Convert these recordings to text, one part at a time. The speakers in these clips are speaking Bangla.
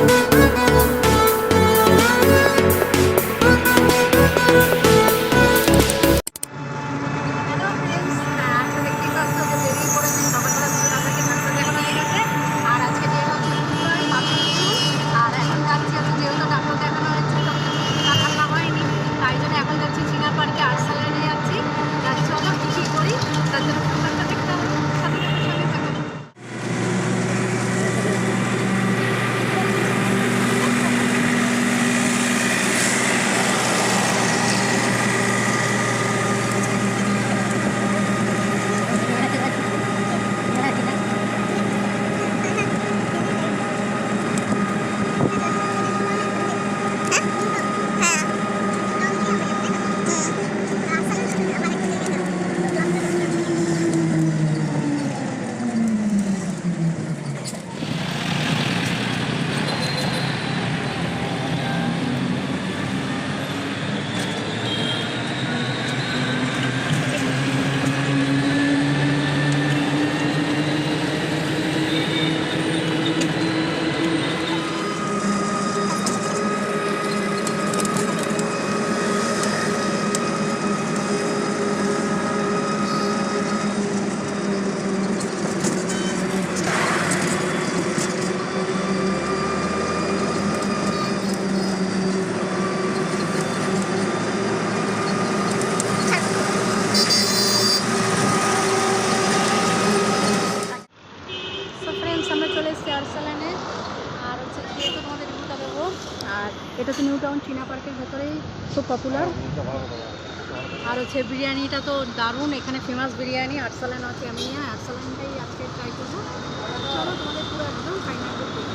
হ্যালো আর বিরিয়ানিটা তো দারুণ, এখানে ফেমাস বিরিয়ানি, আর্সালান আছে, আমি আটসালানটাই আজকে ট্রাই করব। চলো তোমাদের পুরো একদম ফাইনাল গার্লিক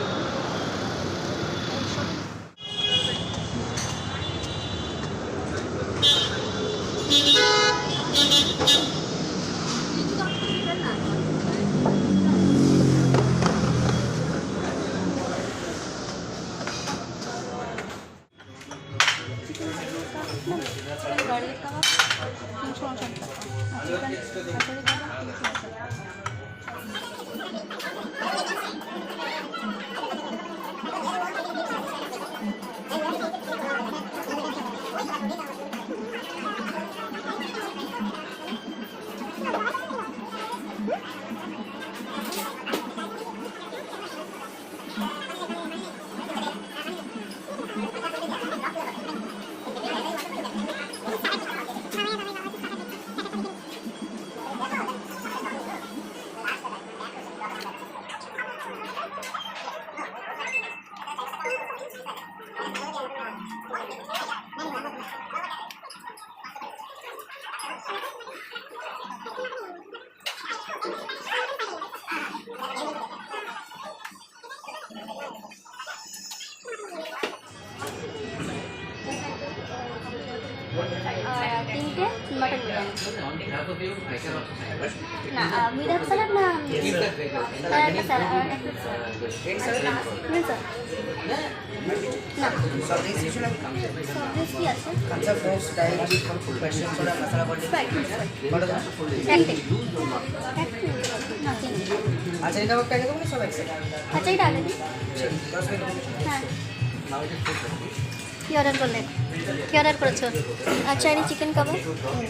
আচ্ছা এটা একটা আগে দেবো সব একসাথে? আচ্ছা এটা আগে দিই দশ মিনিট হ্যাঁ। কী অর্ডার করলে? কী অর্ডার করেছ? আচ্ছা এনি চিকেন কাবাব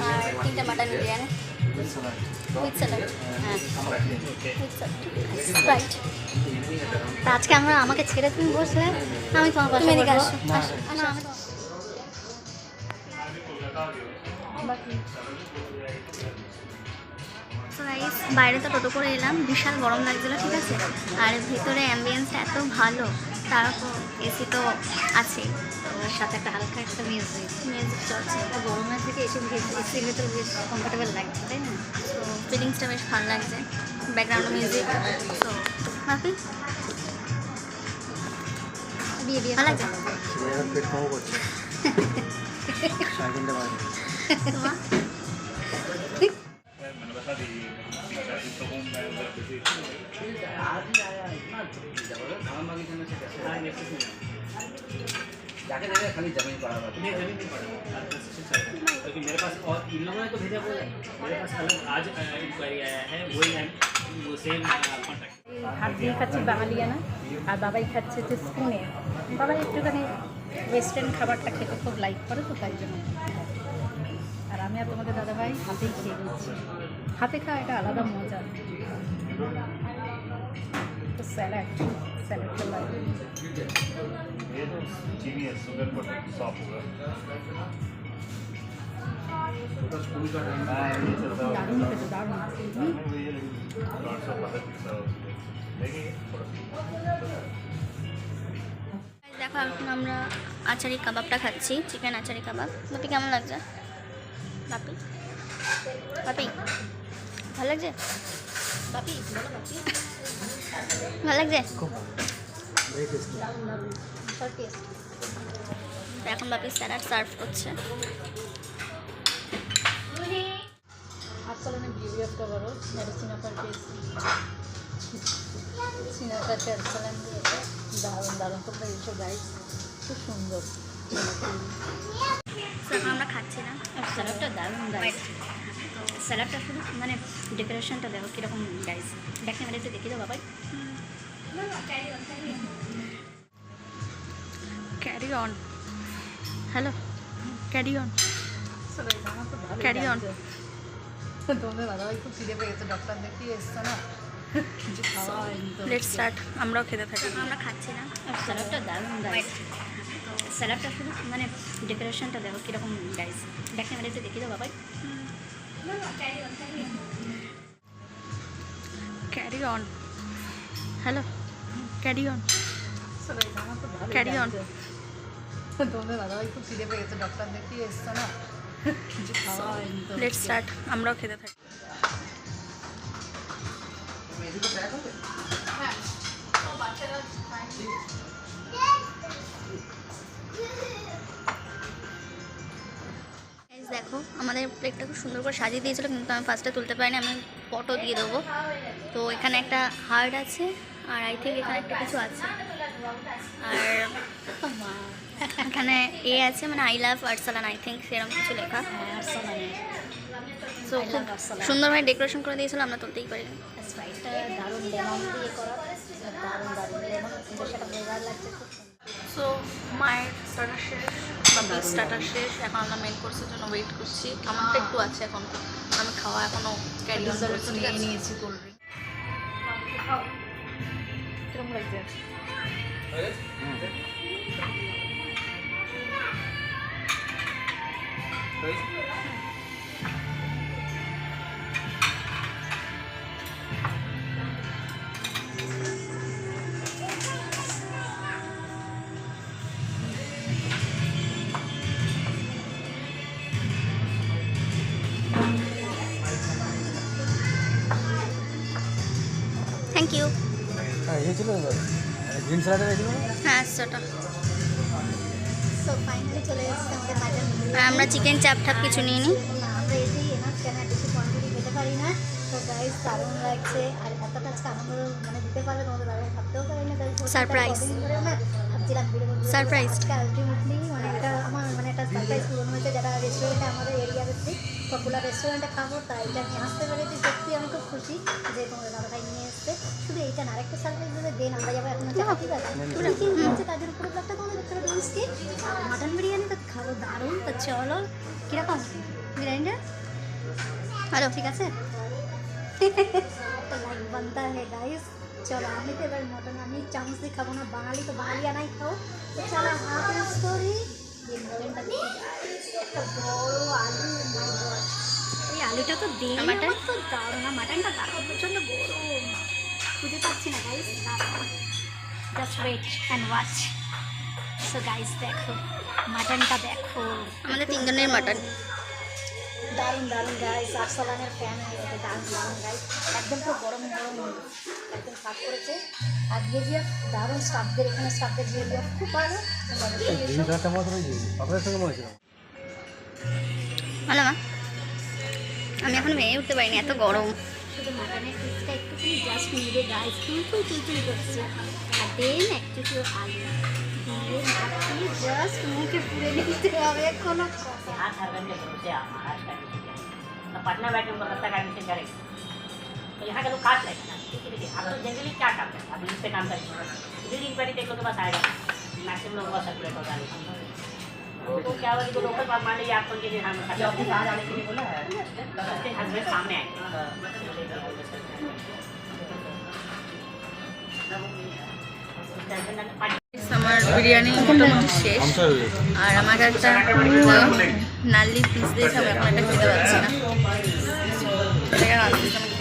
আর তিনটে মাটন বিরিয়ানি। উইথ স্যালাড হ্যাঁ। উইথ স্প্রাইট তা আজকে আমরা আমাকে ছেড়ে তুমি বসলে আমি তোমার পাশে এদিকে আসো। বাইরে তো টোটো করে এলাম বিশাল গরম লাগছিল ঠিক আছে? আর ভিতরে অ্যাম্বিয়েন্সটা এত ভালো তারপর এসি তো আছে। ওর সাথে একটা হালকা একটা মিউজিক মিউজিক চলছে। তো গরমের থেকে এসে এসির ভিতরে বেশ কমফোর্টেবল লাগছে তাই না? তো ফিলিংসটা বেশ ভালো লাগছে। ব্যাকগ্রাউন্ড মিউজিক তো বিয়ে বিয়ে ভালো লাগছে পেট কম করছে সাইকেলটা বাজে তোমার যাকে দেখে খালি জমিন করা হবে क्योंकि मेरे पास और इन लोगों ने तो भेजा वो मेरे पास अलग आज इंक्वायरी आया है वही है वो सेम আর দিয়ে খাচ্ছি বাঙালিয়ানা আর বাবাই খাচ্ছে যে স্পুনে। বাবাই একটুখানি ওয়েস্টার্ন খাবারটা খেতে খুব লাইক করে তো তাই জন্য। আর আমি আর তোমাদের দাদাভাই হাতেই খেয়ে নিচ্ছি। হাতে খাওয়া এটা আলাদা মজা। তো স্যালাড স্যালাডটা দারুণ আছে দেখো এখন আমরা আচারি কাবাবটা খাচ্ছি চিকেন আচারি কাবাব। বাপি কেমন লাগছে? বাপি? বাপি ভালো লাগছে? বাপি ভালো লাগছে? এখন বাপি স্যালাড সার্ভ করছে। আসলে ভিডিও একটা বড় মেডিসিন অফার পেয়েছি সিনাটা চ্যালসালান দিয়েছে। দারুণ দারুণ। তোমরা এসো গাইড খুব সুন্দর। আমরা খাচ্ছি না। স্যালাডটা দারুণ গাইড তো স্যালাডটা শুধু মানে ডেকোরেশনটা দেখো কীরকম গাইস দেখে আমরা একটু দেখি দাও বাবাই। Carry on hello carry on Carry on. তোমাদের দাদাভাই খুব খিদে পেয়ে গেছে ডক্টর দেখিয়ে এসছো না? লেট স্টার্ট আমরাও খেতে থাকি। আমরা খাচ্ছি না। স্যালাডটা দারুণ গাইড তো স্যালাডটা শুধু মানে ডেকোরেশনটা দেখো কীরকম গাইস দেখে আমরা একটু দেখি দাও বাবাই। Carry on hello carry on. তোমাদের দাদাভাই খুব পেয়ে ডক্টর দেখিয়ে এসছো না? লেট স্টার্ট আমরাও খেতে থাকি। দেখো আমাদের প্লেটটা খুব সুন্দর করে সাজিয়ে দিয়েছিল কিন্তু আমি ফার্স্টে তুলতে পারিনি আমি ফটো দিয়ে দেবো। তো এখানে একটা হার্ট আছে আর আই থিঙ্ক এখানে একটা কিছু আছে। আর এখানে এ আছে মানে I love Arsalan I think সেরকম কিছু লেখা। হ্যাঁ আর্সালানে সো খুব সুন্দরভাবে ডেকোরেশন করে দিয়েছিল আমরা তুলতেই পারি সুন্দর। সো মায়ের স্টার্টার শেষ বাবার স্টার্টার শেষ। এখন আমরা মেন কোর্সের জন্য ওয়েট করছি। আমারটা একটু আছে এখন। আমি খাওয়া এখনও ক্যারি অন Dessert করছি। তো ঠিক নিয়ে নিয়েছি কোল্ড ড্রিঙ্ক কীরকম লাগছে? হয়ে গেছে? হ্যাঁ ইয়ে গ্রিন স্যালাডের হয়েছিল হ্যাঁ সেটা। ফাইনালি চলে এসেছে আমাদের আমরা চিকেন চাপ ঠাপ কিছু নিয়ে নিই সারপ্রাইজ আমরা এনাফ কেন কিছু কোয়ান্টিটি পেতে পারি না। তো দারুণ লাগছে। আর এতটা আজকে আনন্দ মানে দিতে তোমাদের দাদা ভাবতেও পারি না গাইস Surprise. আজকে আলটিমেটলি মানে এটা আমার মানে একটা সারপ্রাইজ পূরণ হয়েছে যেটা রেস্টুরেন্টে আমাদের এরিয়া বেশি পপুলার রেস্টুরেন্টে খাব তাই এটা নিয়ে আসতে পেরেছি। সত্যি আমি খুব খুশি যে তোমাদের দাদাভাই নিয়ে এসছে। শুধু এইটা না আরেকটা সারপ্রাইজ দেবে দেন আমরা যাব এখন আছে কি হচ্ছে কাজের উপরে ব্লগটা তোমাদের দেখতে পাবো মাটন বিরিয়ানি তো খাব দারুণ তো চলো কীরকম? বিরিয়ানিটা? হ্যালো ঠিক আছে? বানতা হে গাইস চলো আমি তো এবার মটন আমি চামচ দিয়ে খাব না বাঙালি তো বাঙালি আনাই খাও। তো চলো হাফ করি। এই মটনটা দেখি একটা বড় আলু এই আলুটা তো আর mutton? তো দারুণ না মাটনটা দারুণ প্রচণ্ড গরম। খুঁজে পাচ্ছি না guys just wait and watch so guys দেখো মাটনটা দেখো। আমাদের তিনজনের মাটন। দারুণ দারুণ গাইস আরসালানের ফ্যান হয়ে গেছে দারুণ দারুণ গাইস একদম পুরো গরম গরম একদম সাফ করেছে। আর বিহেভিয়ার দারুণ স্টাফদের এখানে স্টাফদের বিহেভিয়ার খুব ভালো। ভালো মা আমি এখন মেয়ে উঠতে পারিনি এত গরম। শুধু মাটনের পিসটা একটুখানি জাস্ট নিবে গাইস তুলতুল তুলতুল করছে। আর দেন একটু আলু। पटना बैठ में कलकत्ता का एडमिशन करेंगे तो यहाँ का तो काट रहेगा ना ठीक है। देखिए आप लोग जनरली क्या काम करें आप लिस्ट पे काम करेंगे रीड इंक्वायरी देख लोग के पास आएगा मैक्सिमम लोगों का सर्कुलेट होगा तो क्या हुआ कि लोकल बात मान लीजिए आप उनके लिए हम उसके हस्बैंड सामने आएँगे আমার বিরিয়ানি মোটামুটি শেষ আর আমাকে একটা পুরো নাল্লি পিস দিয়েছে আমি এখন একটা খেতে পারছি না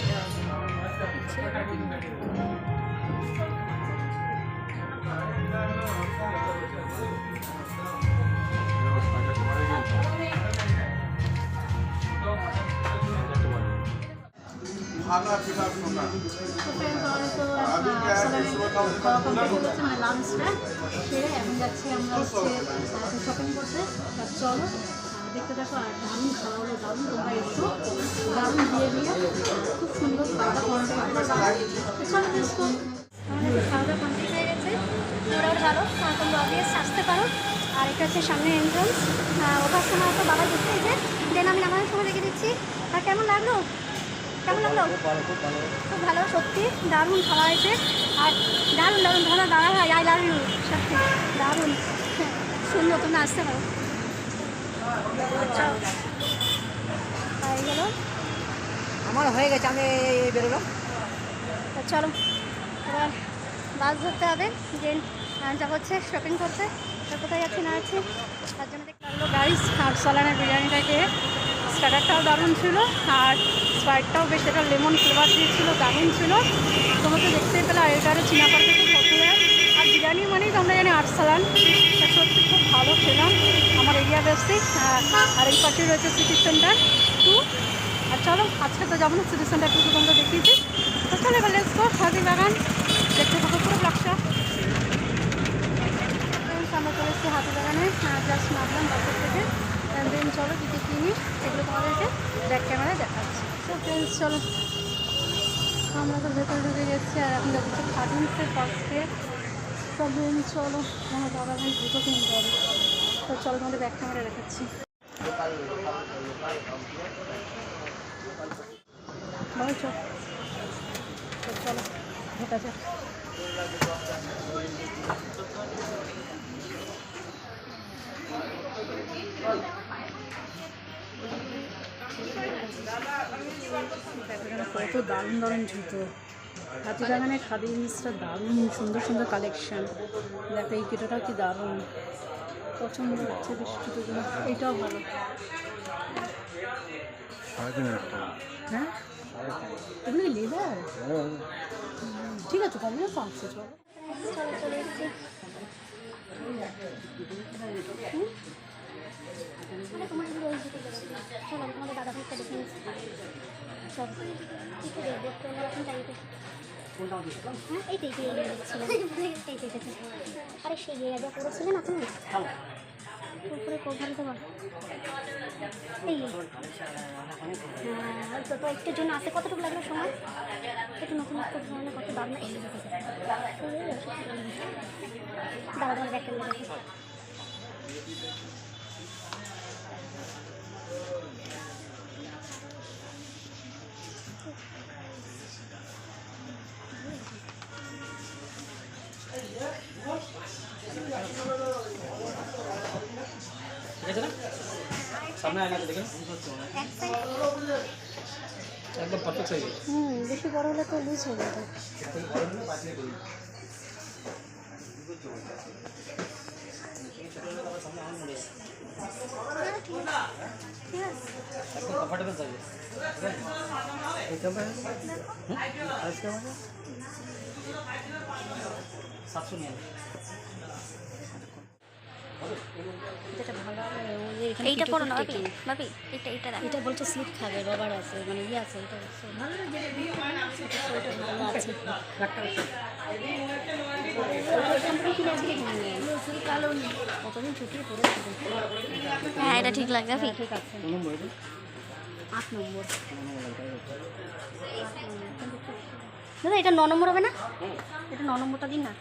মানে লাঞ্চটা সেরে এখন যাচ্ছি আমরা হচ্ছে শপিং করতে। চলো দেখতে দেখো আর দারুণ খাওয়া হলো দারুণ তোমরা এসো। দারুণ দিয়ে দিয়ে খুব সুন্দর খাওয়া দাওয়া খাওয়া কমপ্লিট হয়ে গেছে। তোমরাও ভালো তোমরা অবভিয়াস আসতে পারো। আর এটা হচ্ছে সামনে এন্ট্রান্স ওঠার সময় তো বাবা ঢুকতে যে দেন আমি নামানোর সময় রেখে দিচ্ছি। আর কেমন লাগল? কেমন লাগল? খুব ভালো সত্যি দারুণ খাওয়া হয়েছে। আর দারুণ দারুণ ভালো দাদা ভাই আই লাভ ইউ সত্যি দারুণ। সুন্দর তোমরা আসতে পারো। আচ্ছা হয়ে আমার হয়ে গেছে আমি বেরোলাম। তা চলো এবার বাস ধরতে হবে দেন যা হচ্ছে শপিং করতে। কোথায় যাচ্ছি না যাচ্ছি তার জন্য দেখতে লাগল গাইস আর সালানের বিরিয়ানিটাকে স্টার্টারটাও দারুণ ছিল আর স্প্রাইটটাও বেশ এটা লেমন ফ্লেভার দিয়েছিল দারুণ ছিল। তোমরা তো দেখতেই পেলে আর এটা হলো চিনাপাড়া থেকে আর বিরিয়ানি মানেই তো আমরা জানি আর্টসালান তা সত্যি খুব ভালো খেলাম আমার এরিয়া বেসিক আর এই পাশে রয়েছে সিটি সেন্টার টু আর চলো, আজকে তো যাব না সিটি সেন্টার টু তোমরা দেখিয়েছি। তো চলো এবার লেটস গো হাতি বাগান। দেখতে থাকো পুরো ব্লগটা আমরা চলে এসেছি হাতি বাগানে। জাস্ট নামলাম বাসের থেকে। দেন চলো কী কিনি সেগুলো তোমাদেরকে ব্যাক ক্যামেরায় দেখাচ্ছি তো চলো। আমরা তো ভেতরে ঢুকে গেছি আর এখন যাচ্ছি খাদিমসের পাশে। দেন চলো, আমার বাবা এখন জুতো কিনতে হবে তো চলো তোমাদের ব্যাক ক্যামেরা দেখাচ্ছি। বাবা, চল। চলো ঢোকা যাক কত দারুণ দারুণ জুতো। হাতিবাগানের খাদি জিনিসটা দারুণ সুন্দর সুন্দর কালেকশন দেখো এই জুতোটাও কি দারুণ। পছন্দ হচ্ছে বেশ জুতোগুলো এইটাও ভালো। হ্যাঁ? এগুলো লেদার ঠিক আছে কমে চলো চলো চলে এসেছি। মানে তোমার কিন্তু ওই দিকে চলো, তোমাদের দাদা ভাইটা দেখে নিচ্ছি। চলো কি করে দেখতে হলে এখন এই এই এই তো আরে সেই জায়গা করেছিলেন আপনি উপরে কোভার দেওয়া এই। হ্যাঁ তো তো, একটুর জন্য আসতে কতটুকু লাগল সময়? একটু নতুন নতুন ধরনের কত দাম না এই দাঁড়া দাঁড়া দেখেন একদম পারফেক্ট সাইজ হুম বেশি বড় হলে তো লুজ হয়ে যাবে হ্যাঁ, কমফর্টেবল সাইজ সাতশো নিয়ে যেটা ভালো হবে ওই যে এখানে এইটা করো না ভাবি ভাবি এটা এটা এটা বলছে স্লিপ খাবে রবার আছে মানে ইয়ে আছে এটা ভালো আছে কতদিন ছুটি হ্যাঁ এটা ঠিক লাগে ভাবি। ঠিক আছে। আট নম্বর। দাদা এটা ন নম্বর হবে না? এটা ন নম্বরটা দিন না।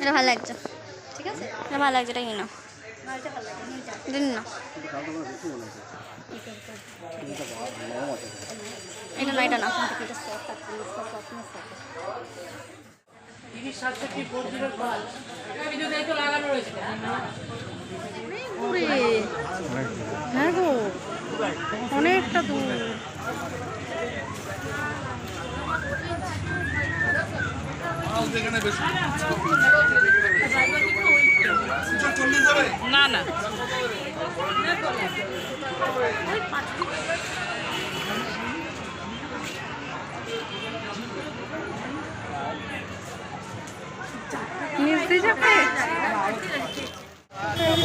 এটা ভালো লাগছে। ঠিক আছে? ভালো লাগছে এটা কিনো দিন না এটা না এটা না হ্যাঁ গো অনেকটা দূর। না না।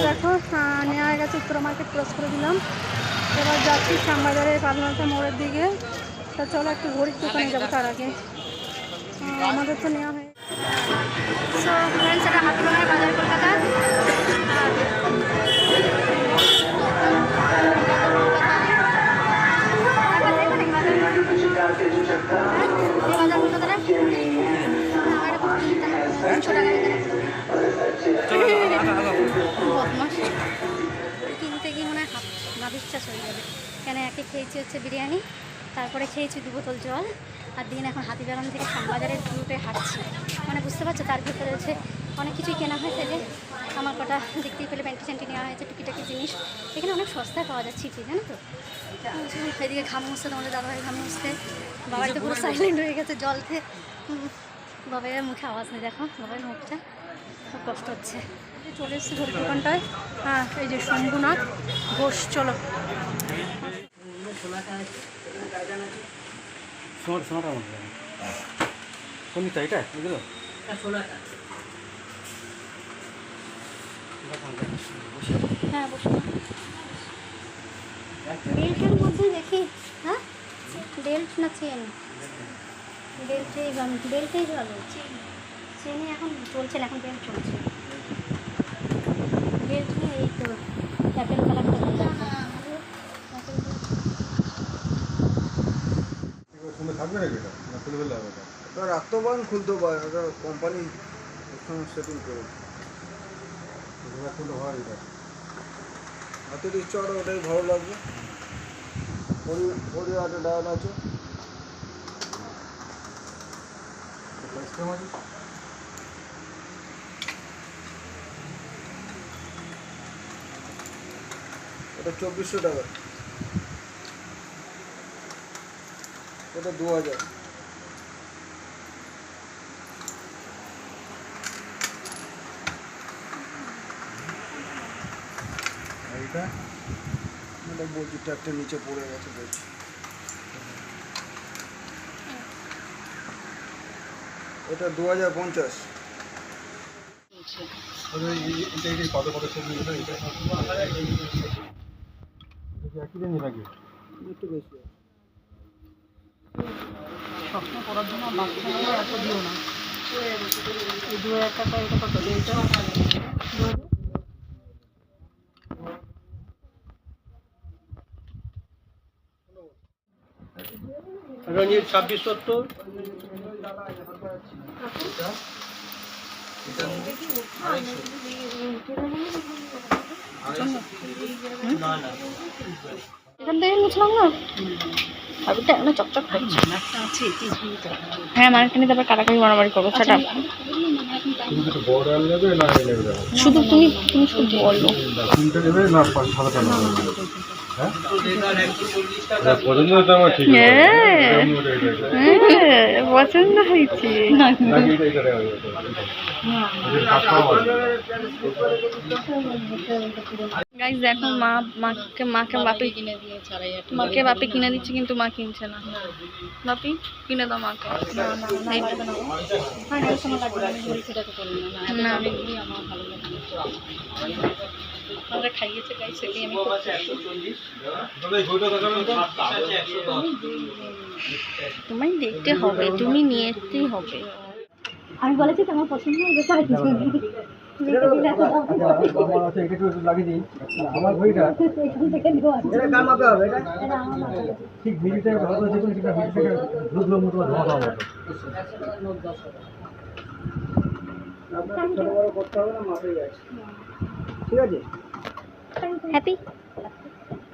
দেখো নেওয়া হয়ে গেছে উত্তরা মার্কেট ক্রস করে দিলাম। এবার যাচ্ছি শ্যামবাজারে পালমালটা মোড়ের দিকে। তা চলো একটু ঘড়ির দোকানে যাব তার আগে। আমাদের তো নেওয়া হয়ে সো ফ্রেন্ডস এটা হাতিবাগানের বাজার কলকাতা। কিনতে গিয়ে মনে হয় না বিশ্বাস হয়ে কেন একে খেয়েছি হচ্ছে বিরিয়ানি, তারপরে খেয়েছি দু বোতল জল। আর দিন এখন হাতিবাগান থেকে শ্যামবাজারের রুটে হাঁটছি। মানে বুঝতে পারছ তার ভিতরে হচ্ছে অনেক কিছুই কেনা হয়েছে যে আমার কটা দেখতেই পেলে প্যান্টি চ্যান্টি নেওয়া হয়েছে টুকিটাকি জিনিস। এখানে অনেক সস্তায় পাওয়া যাচ্ছে চিপি জানো তো? এদিকে ঘাম মুছতে তোমাদের দাদাভাই ঘাম মুছতে। বাবাই তো পুরো সাইলেন্ট হয়ে গেছে জল খেয়ে বাবাইয়ের মুখে আওয়াজ নেই দেখো। বাবাইয়ের মুখটা খুব কষ্ট হচ্ছে। চলে এসেছি ঘড়ির দোকানটায়। হ্যাঁ এই যে শম্ভুনাথ ঘোষ চলো। সোনাটা সোনাটা আমার কোন নিতে এটা বুঝলো হ্যাঁ বসে। বেল্টের মধ্যে দেখি হ্যাঁ? বেল্ট না চেন? বেল্টেই ভালো বেল্টেই ভালো চেনে। এখন চলছে না এখন বেল্ট চলছে। বেল্ট নিয়ে এই তো অ্যাপেল কালারটা ভালো লাগবে সঙ্গে থাকবে নাকি এটা? না খুলে হবে এটা? ওটা রাখতেও পারেন খুলতেও পারেন। ওটা কোম্পানি সেটিং করে। এটা খুললে হয় এটা। হাতের ইচ্ছা ওটা ওটাই ভালো লাগবে। ডাউন আছে প্রাইস আছে। ওটা চব্বিশশো টাকা। ওটা দু হাজার। এটা বলছি ট্যাপটা নিচে পড়ে গেছে বলছি এটা দু হাজার পঞ্চাশ। কত কত ছবি একই রেঞ্জ নাকি? একটু বেশি স্বপ্ন করার জন্য বাচ্চারা এত দিও না। এই দু হাজার টাকা এটা কত? এইটা রঞ্জিত ছাব্বিশ সত্তর। এখান থেকে না? ভাবিটা এখনও চকচক করছে হ্যাঁ আমার এখানে তারপর কাটাকাটি মারামারি করব সেটা। তুমি একটু বড় আল নেবে না এই নেবে দেখো। শুধু তুমি তুমি শুধু বলো। তিনটে নেবে না পাঁচ সাদাটা নেবে। হ্যাঁ? হ্যাঁ। পছন্দ হয়েছে? গাইজ দেখো মা মাকে মাকে বাপি কিনে দিয়েছে মাকে বাপি কিনে দিচ্ছে কিন্তু মা কিনছে না। বাপি কিনে দাও মাকে। না আমরা খাইয়েছে গাইজ সেটাই আমি? তোমায় দেখতে হবে তুমি নিয়েতেই হবে। আমি বলেছি তো আমার পছন্দ কার মাপে হবে? এটা? ঠিক ভালো করে দেখুন সেটা ধুলো মতো ধোয়া হবে না মাপে ঠিক আছে? হ্যাপি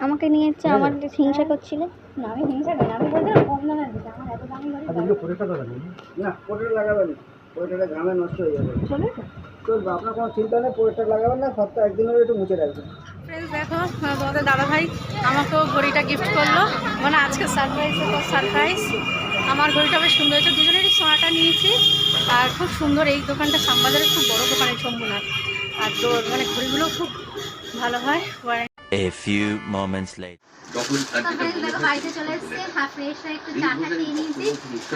আমাকে নিয়ে হচ্ছে আমার হিংসা করছিলে? না আমি হিংসা করি না, আমি বলছিলাম কম দিতে আমার এত দামি ঘড়ি না লাগাবেন পোর্ট্রেটে ঘামে নষ্ট হয়ে যাবে। চলে চলবে আপনার কোনো চিন্তা নেই পোর্ট্রেট লাগাবেন না সপ্তাহে একদিনের একটু মুছে রাখবেন। দেখো তোমাদের দাদা ভাই আমাকেও ঘড়িটা গিফট করল। মানে আজকে সারপ্রাইজ সারপ্রাইজ আমার ঘড়িটা বেশ সুন্দর হয়েছে। দুজনেরই সোনাটা নিয়েছি। আর খুব সুন্দর এই দোকানটা শ্যামবাজারের খুব বড় দোকান এই শম্ভুনাথ আর তো মানে ঘড়িগুলো খুব ভালো হয়। A few moments later. দেখো বাড়িতে চলে এসেছে হ্যাঁ একটু চা টা খেয়ে নিয়েছি।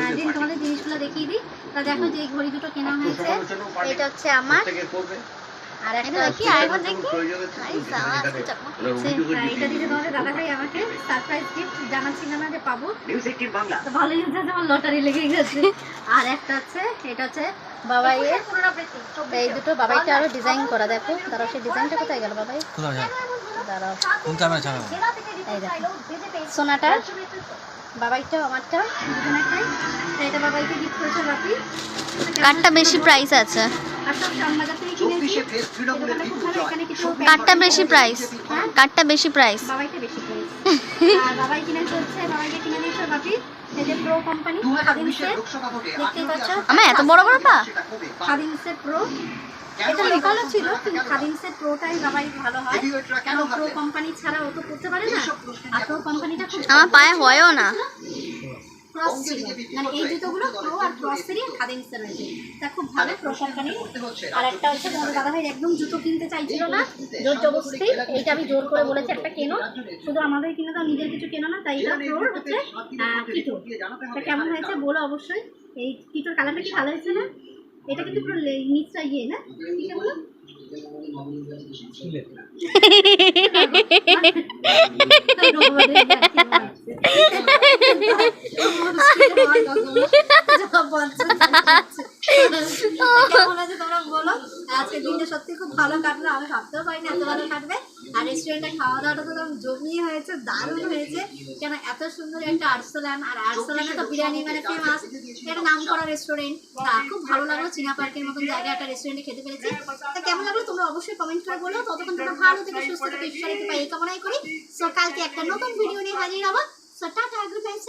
আর দিন তোমাদের জিনিসগুলো দেখিয়ে দিই। তা দেখো যে এই ঘড়ি দুটো কেনা হয়েছে। এটা হচ্ছে আমার। আর একটা দেখি আরেকবার দেখি এটা দিতে তোমাদের দাদা ভাই আমাকে সারপ্রাইজ গিফট জানাচ্ছিল না যে পাবো তো ভালোই হচ্ছে আমার লটারি লেগে গেছে আর একটা হচ্ছে এটা হচ্ছে বাবাইয়ের এই দুটো বাবাইটা আরও ডিজাইন করা দেখো দাঁড়াও সেই ডিজাইনটা কোথায় গেল বাবাই দাঁড়াও এই দেখো সোনাটা বাবাইটাও আমারটা দুজনেরটাই। এটা বাবাইকে গিফট করেছে বাপি। কারটা বেশি প্রাইস আছে। কারটা বেশি প্রাইস কারটা বেশি প্রাইস বাবাইকে বেশি আর বাবাই কিনে চলছে বাবাইকে কিনে দিয়েছে বাপি। এই যে প্রো কোম্পানি খাদিমসের দেখতেই পাচ্ছ? আমার এত বড় বড় পা? খাদিমসের প্রো এটা লেখানো ছিল কিন্তু খাদিমসের প্রোটাই বাবাই ভালো হয়। কেন প্রো কোম্পানি ছাড়া ও তো করতে পারে না। আর প্রো কোম্পানিটা খুব আমার পায়ে হয়ও না। ক্রস ছিল। মানে এই জুতোগুলো প্রো আর ক্রসেরই রয়েছে। তা খুব ভালো প্রো কোম্পানি আর একটা হচ্ছে তোমাদের দাদা ভাই একদম জুতো কিনতে চাইছিল না। জোর জবরদস্তি। এইটা আমি জোর করে বলেছি একটা কেনো। শুধু আমাদের কিনে দাও নিজের কিছু কেনো না তাই এটা হচ্ছে কিটো এটা কেমন হয়েছে বলো অবশ্যই। এই কিটোর কালারটা কি ভালো হয়েছে না? এটা কিন্তু পুরো নিচটা ইয়ে না? কি বলো? কেমন আছে তোমরা বলো আজকে দিনটা সত্যি খুব ভালো কাটলো আমি ভাবতেও পারিনি এত ভালো কাটবে আর রেস্টুরেন্টে খাওয়া দাওয়াটা তো একদম জমিয়ে হয়েছে দারুণ হয়েছে কেন এত সুন্দর একটা আর্সেলান আর আর্সেলানে তো বিরিয়ানি মানে ফেমাস এটা নাম করা রেস্টুরেন্ট তা খুব ভালো লাগল চীনা পার্কের মতন জায়গায় একটা রেস্টুরেন্টে খেতে পেরেছি। তা কেমন লাগল তোমরা অবশ্যই কমেন্ট করে বলো। ততক্ষণ তোমরা ভালো থেকে সুস্থ থেকে ঈশ্বর থেকে পাই এই কামনাই করি। সো কালকে একটা নতুন ভিডিও নিয়ে হাজির হব। So tata good night